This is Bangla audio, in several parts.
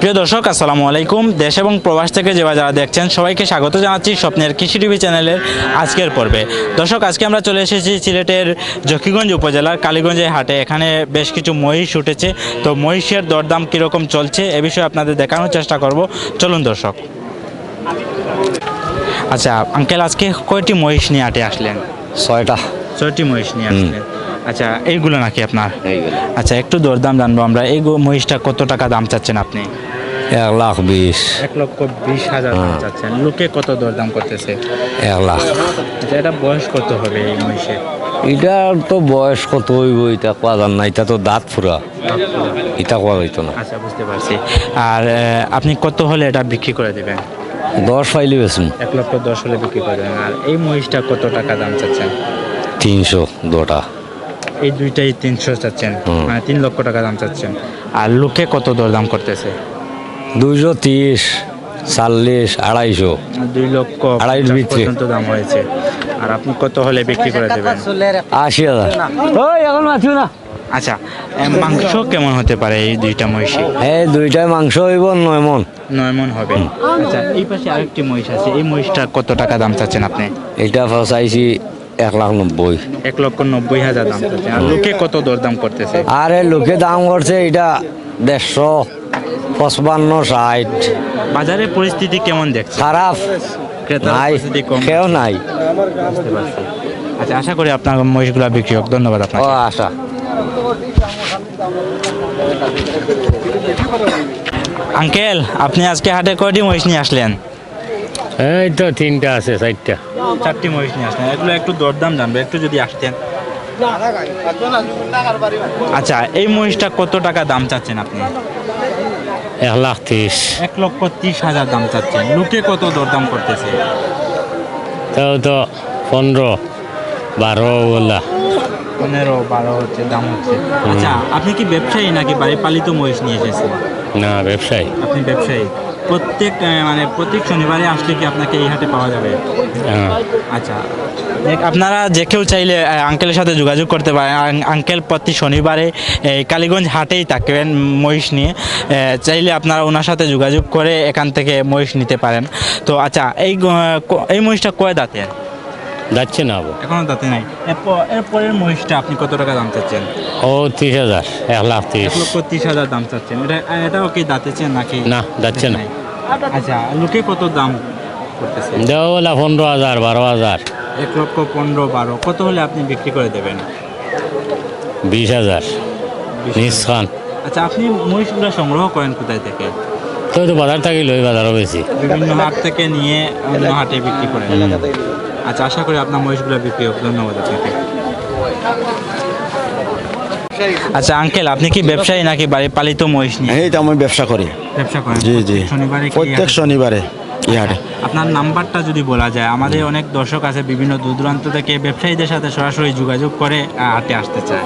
প্রিয় দর্শক আসসালামু আলাইকুম। দেশ এবং প্রবাস থেকে যে যারা দেখছেন সবাইকে স্বাগত জানাচ্ছি স্বপ্নের কৃষি টিভি চ্যানেলের আজকের পর্বে। দর্শক আজকে আমরা চলে এসেছি সিলেটের জকিগঞ্জ উপজেলার কালীগঞ্জের হাটে। এখানে বেশ কিছু মহিষ উঠেছে। তো মহিষের দরদাম কীরকম চলছে এ বিষয়ে আপনাদের দেখানোর চেষ্টা করব। চলুন দর্শক। আচ্ছা আঙ্কেল আজকে কয়টি মহিষ নিয়ে হাটে আসলেন? ছয়টা। ছয়টি মহিষ নিয়ে আসলেন। আচ্ছা এইগুলো নাকি আপনার? আচ্ছা একটু দরদাম জানব আমরা। এই মহিষটা কত টাকা দাম চাচ্ছেন আপনি? এক লাখ বিশ। এক লক্ষ বিশ হাজার দাম চাচ্ছেন লোকে কত দরদাম করতেছে? এক লাখ। আচ্ছা এটা বয়স কত হবে এই মহিষের? এটার তো বয়স কত হইব এটা যান না এটা তো দাঁত ফুরা। এটা কোয়া হইতো না। আচ্ছা বুঝতে পারছি। আর আপনি কত হলে এটা বিক্রি করে দেবেন? দশ ফাইলে বেশুন এক লক্ষ দশ হলে বিক্রি করে দেবেন। আর এই মহিষটা কত টাকা দাম চাচ্ছেন? তিনশো দুটা। এই দুইটাই তিনশো চাচ্ছেন। মানে তিন লক্ষ টাকা দাম চাচ্ছেন। আর লোকে কত দরদাম করতেছে? দুইশো তিরিশ চাল্লিশ আড়াইশো। দুই লক্ষ ভিতরে। পর্যন্ত দাম হয়েছে। আর আপনি কত হলে বিক্রি করে দেবেন? আশি হাজার। ওই এখন মাছিও না। আচ্ছা মাংস কেমন হতে পারে এই দুইটা মহিষে এই দুইটাই মাংস হইব নয় মন। নয় মন হবে। আচ্ছা এই পাশে আরেকটি মহিষ আছে। এই মহিষটা কত টাকা দাম চাচ্ছেন আপনি? এটা চাইছি এক লাখ নব্বই। এক লক্ষ নব্বই হাজার দাম চাচ্ছেন। আর লোকে কত দরদাম করতেছে? আর লোকে দাম করছে এটা দেড়শো। পঁচপান্ন ষাট। বাজারে পরিস্থিতি কেমন দেখছে খারাপ? নাই। কেউ নাই। আচ্ছা আশা করি আপনার মহিষগুলো বিক্রি হোক। ধন্যবাদ ও আশা। আঙ্কেল আপনি আজকে হাটে কয়টি মহিষ নিয়ে আসলেন? এই তো তিনটা আছে চারটা। চারটি মহিষ নিয়ে আসলেন। এগুলো একটু দরদাম জানবে একটু যদি আসতেন। আচ্ছা এই মহিষটা কত টাকা দাম চাচ্ছেন আপনি? এক লাখ তিরিশ। এক লক্ষ তিরিশ হাজার দাম চাচ্ছেন। লোকে কত দরদাম করতেছে? তাও তো পনেরো বারো ওগুলা পনেরো বারো হচ্ছে দাম হচ্ছে। আচ্ছা আপনি কি ব্যবসায়ী নাকি বাড়ি পালিত মহিষ নিয়ে এসেছেন? না ব্যবসায়ী। আপনি ব্যবসায়ী? প্রত্যেক মানে প্রত্যেক শনিবারে আসলে কি আপনাকে এই হাটে পাওয়া যাবে? হ্যাঁ। আচ্ছা। আপনারা যে কেউ চাইলে আঙ্কেলের সাথে যোগাযোগ করতে পারেন। আঙ্কেল প্রতি শনিবারে এই কালীগঞ্জ হাটেই থাকবেন মহিষ নিয়ে। চাইলে আপনারা ওনার সাথে যোগাযোগ করে এখান থেকে মহিষ নিতে পারেন। তো আচ্ছা এই এই মহিষটা কয় দাঁতের? যাচ্ছে না আবু এখনও দাঁতে নাই। এরপর এরপরের মহিষটা আপনি কত টাকা দাম চাচ্ছেন? ও তিরিশ হাজার এক লাখ এক তিরিশ লক্ষ ত্রিশ হাজার দাম চাচ্ছেন। এটা এটাও কি দাঁতেছেন নাকি? না, যাচ্ছে না। আচ্ছা লোকে কত দাম করতেছে? দেওয়া পনেরো হাজার বারো হাজার। এক লক্ষ পনেরো বারো। কত হলে আপনি বিক্রি করে দেবেন? বিশ হাজার। নিজ খান আচ্ছা আপনি মহিষগুলো সংগ্রহ করেন কোথায় থেকে? তো বাজার থাকিল ওই বাজারও বেশি। বিভিন্ন হাট থেকে নিয়ে অন্য হাটে বিক্রি করেন। আচ্ছা আশা করি আপনার মহিষগুলো বিক্রি হোক ধন্যবাদ আপনাকে। আচ্ছা আঙ্কেল আপনি কি ব্যবসায়ী নাকি বাড়ি পালিত মহিষ নিয়ে? এই তো আমি ব্যবসা করি। ব্যবসা করেন। জি জি। শনিবারে প্রত্যেক শনিবারে। হাটে আপনার নাম্বারটা যদি বলা যায় আমাদের অনেক দর্শক আছে বিভিন্ন দূর দূরান্ত থেকে ব্যবসায়ীদের সাথে সরাসরি যোগাযোগ করে হাটে আসতে চায়।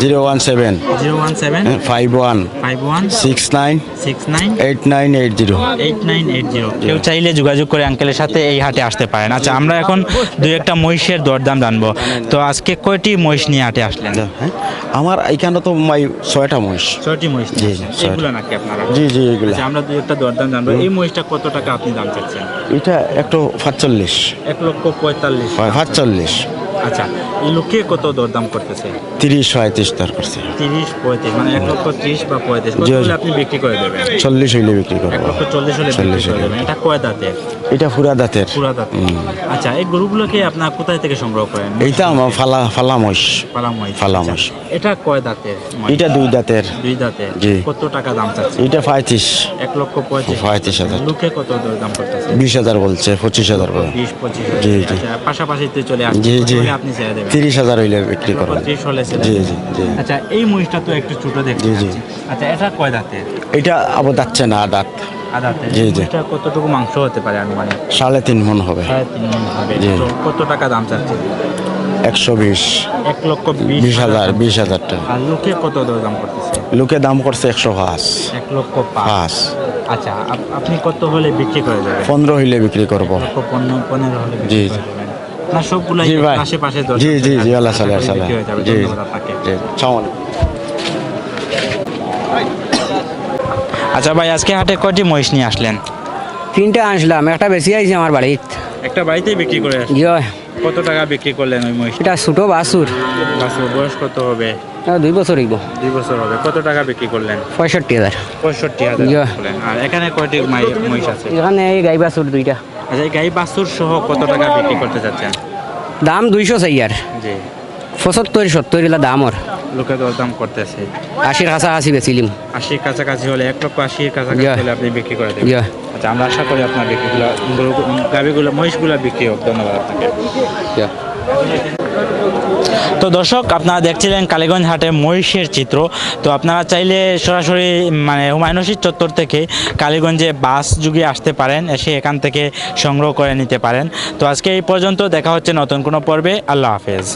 Zero one seven. Zero one seven five one. Five one six nine. Six nine eight nine eight zero. Eight nine eight zero. কেউ চাইলে যোগাযোগ করে আঙ্কেলের সাথে এই হাটে আসতে পারেন। আচ্ছা আমরা এখন দুই একটা মহিষের দরদাম জানব। তো আজকে কয়টি মহিষ নিয়ে হাটে আসলেন? হ্যাঁ আমার এইখানে তো মাই ছয়টা মহিষ। ছয়টি মহিষ জি, জি, নাকি আপনারা? জি জি এগুলা আচ্ছা আমরা দুই একটা দরদাম জানব। এই মহিষটা কত টাকা আপনি দাম এটা একটু পাঁচচল্লিশ এক লক্ষ পঁয়তাল্লিশ। পাঁচচল্লিশ আচ্ছা এই লোকে কত দরদাম করতেছে? তিরিশ পঁয়ত্রিশ তার করছে। তিরিশ পঁয়ত্রিশ মানে এক লক্ষ ত্রিশ বা পঁয়ত্রিশ। হলে আপনি বিক্রি করে দেবেন? চল্লিশ হইলে বিক্রি এক করব লক্ষ চল্লিশ হলে চল্লিশ। দেবেন। এটা কয় দাঁতের? এটা ফুরা দাঁতের। পুরা দাঁতের। আচ্ছা এই গরুগুলোকে আপনার কোথায় থেকে সংগ্রহ করেন? এইটা আমার ফালা ফালা মহিষ পালা মহিষ পালা আচ্ছা, এটা কয় দাঁতের? এটা দুই দাঁতের। দুই দাঁতের। জি। কত টাকা দাম চাচ্ছে? এটা পঁয়ত্রিশ। এক লক্ষ পঁয়ত্রিশ। পঁয়ত্রিশ হাজার। লোকে কত দাম করতেছে? বিশ হাজার বলছে পঁচিশ হাজার করে বিশ পঁচিশ জি, জি। আচ্ছা পাশাপাশি চলে আসছে। জি, জি। আপনি ছেড়ে দেবেন। তিরিশ হাজার হইলে বিক্রি এক লক্ষ করব ত্রিশ হলে ছেড়ে জি, জি, জি। আচ্ছা এই মহিষটা তো একটু ছোট দেখতে জি, জি। আচ্ছা এটা কয় দাঁতের? এটা আবার যাচ্ছে না দাঁত। আদাতে জি, জি। কতটুকু মাংস হতে পারে আনুমানিক? সাড়ে তিন মন হবে। সাড়ে তিন মণ হবে। কত টাকা দাম চাচ্ছে একশো বিশ। এক লক্ষ বিশ হাজার বিশ হাজার টাকা। আর লোকে কত দর দাম করতেছে? লোকে দাম করছে একশো পাঁচ। এক লক্ষ পাঁচ। আচ্ছা আপ- আপনি কত হলে বিক্রি করে দেবেন? পনেরো হইলে বিক্রি করব। পনেরো হলে জি। না সবগুলাই জি ভাই। আশেপাশে জি জি জি আল্লাহ জি। জি আচ্ছা ভাই আজকে হাটে কয়টি মহিষ নিয়ে আসলেন? তিনটা আনছিলাম একটা বেশি আইছে আমার বাড়িত। একটা বাড়িতেই বিক্রি করে কত টাকা বিক্রি করলেন ওই মহিষ? এটা ছোটো বাসুর বাছুর বয়স কত হবে? দুই বছর হইব। দুই বছর হবে। কত টাকা বিক্রি করলেন? পঁয়ষট্টি হাজার। পঁয়ষট্টি হাজার। করলেন। আর এখানে কয়টি মাই- মহিষ আছে? এখানে এই গাই বাসুর দুইটা। আচ্ছা এই গাই বাছুর সহ কত টাকা বিক্রি করতে চাচ্ছেন? দাম দুইশো চাই আর। জি। পঁচাত্তর সত্তর এলা দাম ওর। লোকে দরদাম করতেছে। আশির কাছাকাছি বেচিলিম আশির কাছাকাছি হলে এক লক্ষ আশির কাছাকাছি হলে আপনি বিক্রি করে দেবেন। আচ্ছা আমরা আশা করি আপনার বিক্রিগুলো গাভিগুলো মহিষগুলো বিক্রি হোক। ধন্যবাদ আপনাকে। তো দর্শক, আপনারা দেখছিলেন কালীগঞ্জ হাটে মহিষের চিত্র। তো আপনারা চাইলে সরাসরি মানে হুমায়ুনসির চত্বর থেকে কালীগঞ্জে বাস যুগে আসতে পারেন, এসে এখান থেকে সংগ্রহ করে নিতে পারেন। তো আজকে এই পর্যন্ত দেখা হচ্ছে নতুন কোনো পর্বে। আল্লাহ হাফেজ।